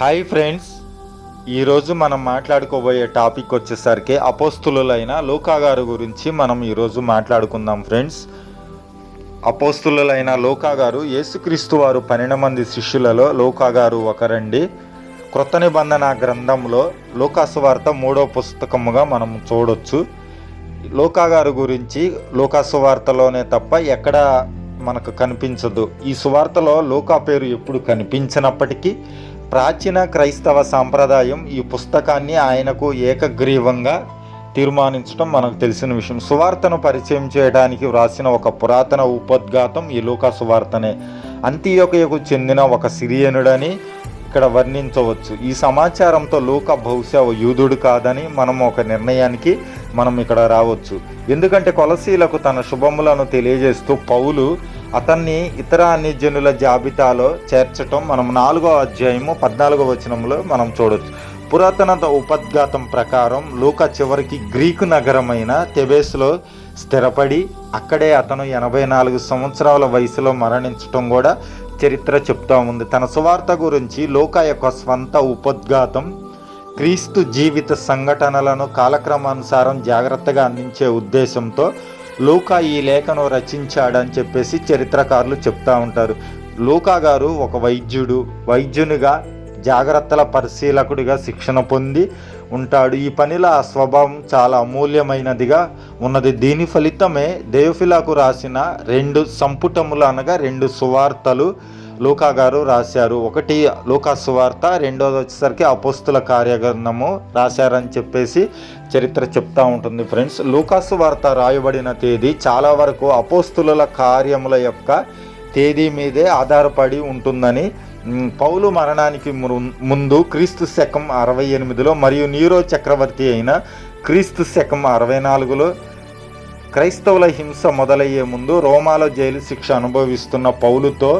Hi friends ఈరోజు మనం మాట్లాడుకోబోయే topic వచ్చేసరికి అపోస్తులైన లూకా గారు గురించి మనం ఈరోజు మాట్లాడుకుందాం ఫ్రెండ్స్ అపోస్తులైన లోకా గారు యేసుక్రీస్తు వారు పన్నెండు మంది శిష్యులలో లోకాగారు ఒకరండి. క్రొత్త నిబంధన గ్రంథంలో లోకాసువార్త మూడో పుస్తకముగా మనం చూడొచ్చు. లోకా గారు గురించి లోకాసువార్తలోనే తప్ప ఎక్కడ మనకు కనిపించదు. ఈ సువార్తలో లోకా పేరు ఎప్పుడు కనిపించినప్పటికీ ప్రాచీన క్రైస్తవ సాంప్రదాయం ఈ పుస్తకాన్ని ఆయనకు ఏకగ్రీవంగా తీర్మానించడం మనకు తెలిసిన విషయం. సువార్తను పరిచయం చేయడానికి వ్రాసిన ఒక పురాతన ఉపద్ఘాతం ఈ లోక సువార్తనే. అంత్యోకయకు చెందిన ఒక సిరియనుడని ఇక్కడ వర్ణించవచ్చు. ఈ సమాచారంతో లూక బహుశా ఓ యూదుడు కాదని మనం ఒక నిర్ణయానికి మనం ఇక్కడ రావచ్చు. ఎందుకంటే కొలసీలకు తన శుభములను తెలియజేస్తూ పౌలు అతన్ని ఇతర అన్యజనుల జాబితాలో చేర్చటం మనం నాలుగో అధ్యాయము పద్నాలుగో వచనంలో మనం చూడవచ్చు పురాతన ఉపద్ఘాతం ప్రకారం లూక చివరికి గ్రీకు నగరమైన తెబేస్లో స్థిరపడి అక్కడే అతను ఎనభై నాలుగు సంవత్సరాల వయసులో మరణించటం కూడా చరిత్ర చెప్తా ఉంది. తన సువార్త గురించి లోక యొక్క స్వంత ఉపద్ఘాతం క్రీస్తు జీవిత సంఘటనలను కాలక్రమానుసారం జాగ్రత్తగా అందించే ఉద్దేశంతో లూకా ఈ లేఖను రచించాడని చెప్పేసి చరిత్రకారులు చెప్తా ఉంటారు. లూకా గారు ఒక వైద్యుడు వైద్యునిగా జాగ్రత్తల పరిశీలకుడిగా శిక్షణ పొంది ఉంటాడు. ఈ పనిలో ఆ స్వభావం చాలా అమూల్యమైనదిగా ఉన్నది. దీని ఫలితమే దేవఫిలాకు రాసిన రెండు సంపుటములు అనగా రెండు సువార్తలు లూకా గారు రాశారు. ఒకటి లూకా సువార్త రెండోది వచ్చేసరికి అపోస్తుల కార్యగ్రంథము రాశారని చెప్పేసి చరిత్ర చెప్తా ఉంటుంది ఫ్రెండ్స్. లూకాసు వార్త రాయబడిన తేదీ చాలా వరకు అపోస్తుల కార్యముల యొక్క తేదీ మీదే ఆధారపడి ఉంటుందని పౌలు మరణానికి ము- ముందు క్రీస్తు శకం అరవై ఎనిమిదిలో మరియు నీరో చక్రవర్తి అయిన క్రీస్తు శకం అరవై నాలుగులో క్రైస్తవుల హింస మొదలయ్యే ముందు రోమాలో జైలు శిక్ష అనుభవిస్తున్న పౌలుతో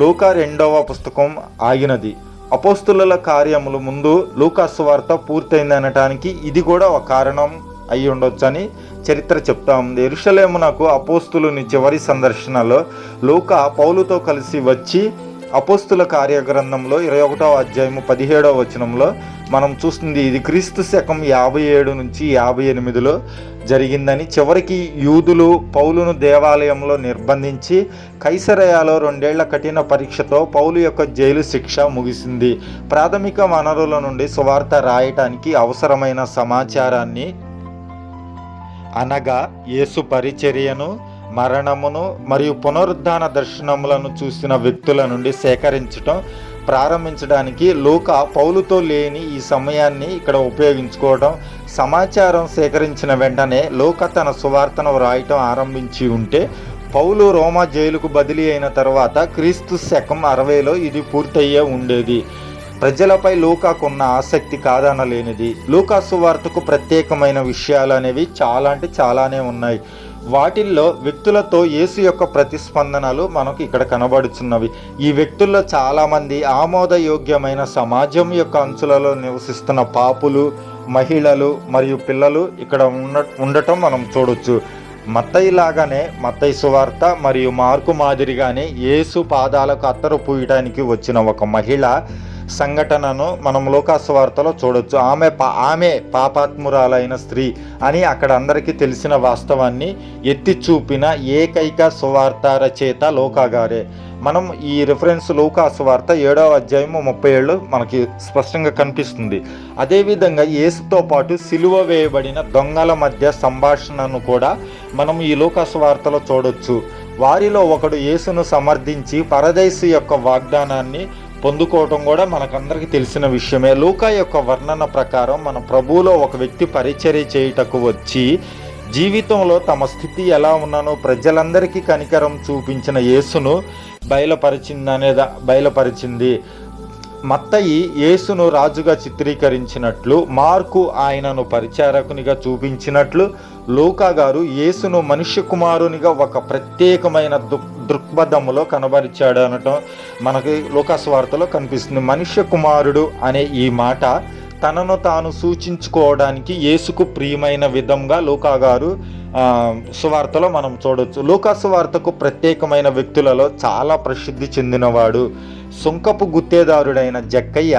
లూకా రెండవ పుస్తకం ఆగినది. అపోస్తుల కార్యముల ముందు లూకా సువార్త పూర్తయింది అనటానికి ఇది కూడా ఒక కారణం అయి ఉండొచ్చని చరిత్ర చెప్తా. ఉంది ఎరుషలేమునకు అపోస్తులుని చివరి సందర్శనలో లూకా పౌలుతో కలిసి వచ్చి అపోస్తుల కార్యగ్రంథంలో ఇరవై ఒకటో అధ్యాయము పదిహేడవ వచనంలో మనం చూస్తుంది ఇది క్రీస్తు శకం యాభై ఏడు నుంచి యాభై ఎనిమిదిలో జరిగిందని. చివరికి యూదులు పౌలును దేవాలయంలో నిర్బంధించి కైసరయాలో రెండేళ్ళ కఠిన పరీక్షతో పౌలు యొక్క జైలు శిక్ష ముగిసింది. ప్రాథమిక వనరుల నుండి సువార్త రాయటానికి అవసరమైన సమాచారాన్ని అనగా యేసు పరిచర్యను మరణమును మరియు పునరుద్ధాన దర్శనములను చూసిన వ్యక్తుల నుండి సేకరించటం ప్రారంభించడానికి లోక పౌలుతో లేని ఈ సమయాన్ని ఇక్కడ ఉపయోగించుకోవడం సమాచారం సేకరించిన వెంటనే లోక తన సువార్తను వ్రాయటం ఆరంభించి ఉంటే పౌలు రోమా జైలుకు బదిలీ అయిన తర్వాత క్రీస్తు శకం అరవైలో ఇది పూర్తయ్యే ఉండేది. ప్రజలపై లూకాకున్న ఆసక్తి కాదనలేనిది. లూకా సువార్తకు ప్రత్యేకమైన విషయాలు అనేవి చాలా అంటే చాలానే ఉన్నాయి. వాటిల్లో వ్యక్తులతో యేసు యొక్క ప్రతిస్పందనలు మనకు ఇక్కడ కనబడుచున్నవి. ఈ వ్యక్తుల్లో చాలామంది ఆమోదయోగ్యమైన సమాజం యొక్క అంచులలో నివసిస్తున్న పాపులు మహిళలు మరియు పిల్లలు ఇక్కడ ఉండ ఉండటం మనం చూడొచ్చు. మత్తయి లాగానే మత్తయి సువార్త మరియు మార్కు మాదిరిగానే యేసు పాదాలకు అత్తరు పూయటానికి వచ్చిన ఒక మహిళ సంఘటనను మనం లోకాసువార్తలో చూడొచ్చు. ఆమె పా ఆమె పాపాత్మురాలైన స్త్రీ అని అక్కడ అందరికీ తెలిసిన వాస్తవాన్ని ఎత్తి చూపిన ఏకైక సువార్త రచయిత లోకాగారే మనం ఈ రిఫరెన్స్ లోకాసు వార్త ఏడవ అధ్యాయము ముప్పై ఏళ్ళు మనకి స్పష్టంగా కనిపిస్తుంది. అదేవిధంగా యేసుతో పాటు సిలువ వేయబడిన దొంగల మధ్య సంభాషణను కూడా మనం ఈ లోకా వార్తలో చూడొచ్చు. వారిలో ఒకడు యేసును సమర్థించి పరదేశు యొక్క వాగ్దానాన్ని పొందుకోవటం కూడా మనకందరికీ తెలిసిన విషయమే. లూకా యొక్క వర్ణన ప్రకారం మన ప్రభువులో ఒక వ్యక్తి పరిచర్య చేయుటకు వచ్చి జీవితంలో తమ స్థితి ఎలా ఉన్నానో ప్రజలందరికీ కనికరం చూపించిన యేసును బయలుపరిచిందనేదా బయలుపరిచింది. మత్తయి యేసును రాజుగా చిత్రీకరించినట్లు మార్కు ఆయనను పరిచారకునిగా చూపించినట్లు లూకా గారు యేసును మనుష్య కుమారునిగా ఒక ప్రత్యేకమైన దుఃఖ దృక్పథములో కనబరిచాడు అనటం మనకి లోకాస్వార్తలో కనిపిస్తుంది. మనుష్య కుమారుడు అనే ఈ మాట తనను తాను సూచించుకోవడానికి యేసుకు ప్రియమైన విధంగా లూకా గారు సువార్తలో మనం చూడొచ్చు. లూకా సువార్తకు ప్రత్యేకమైన వ్యక్తులలో చాలా ప్రసిద్ధి చెందినవాడు సుంకపు గుత్తేదారుడైన జక్కయ్య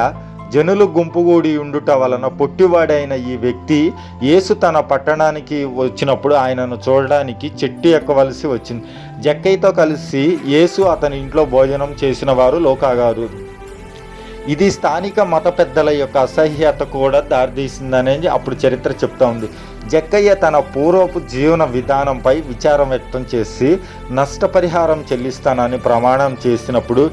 జనులు గుంపుగూడి ఉండుట వలన పొట్టివాడైన ఈ వ్యక్తి యేసు తన పట్టణానికి వచ్చినప్పుడు ఆయనను చూడడానికి చెట్టు ఎక్కవలసి వచ్చింది. జక్కయ్యతో కలిసి యేసు అతని ఇంట్లో భోజనం చేసిన వారు లోకాగారు. ఇది స్థానిక మత పెద్దల యొక్క అసహ్యత కూడా దారితీసిందనేది అప్పుడు చరిత్ర చెప్తా ఉంది. జక్కయ్య తన పూర్వపు జీవన విధానంపై విచారం వ్యక్తం చేసి నష్టపరిహారం చెల్లిస్తానని ప్రమాణం చేసినప్పుడు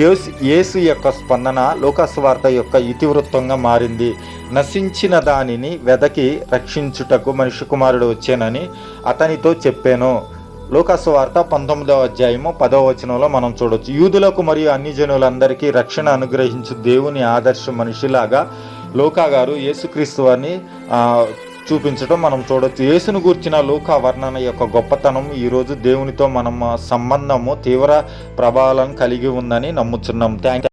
యేసు యేసు యొక్క స్పందన లోకస్వార్త యొక్క ఇతివృత్తంగా మారింది. నశించిన దానిని వెదకి రక్షించుటకు మనిషి కుమారుడు వచ్చానని అతనితో చెప్పాను. లోకస్వార్త పంతొమ్మిదవ అధ్యాయము పదవ వచనంలో మనం చూడవచ్చు యూదులకు మరియు అన్ని జనులందరికీ రక్షణ అనుగ్రహించు దేవుని ఆదర్శ మనిషిలాగా లోకా గారు యేసుక్రీస్తు వారిని చూపించడం మనం చూడొచ్చు. యేసును గూర్చిన లోక వర్ణన యొక్క గొప్పతనం ఈరోజు దేవునితో మనం సంబంధము తీవ్ర ప్రభావాలను కలిగి ఉందని నమ్ముచున్నాం. థ్యాంక్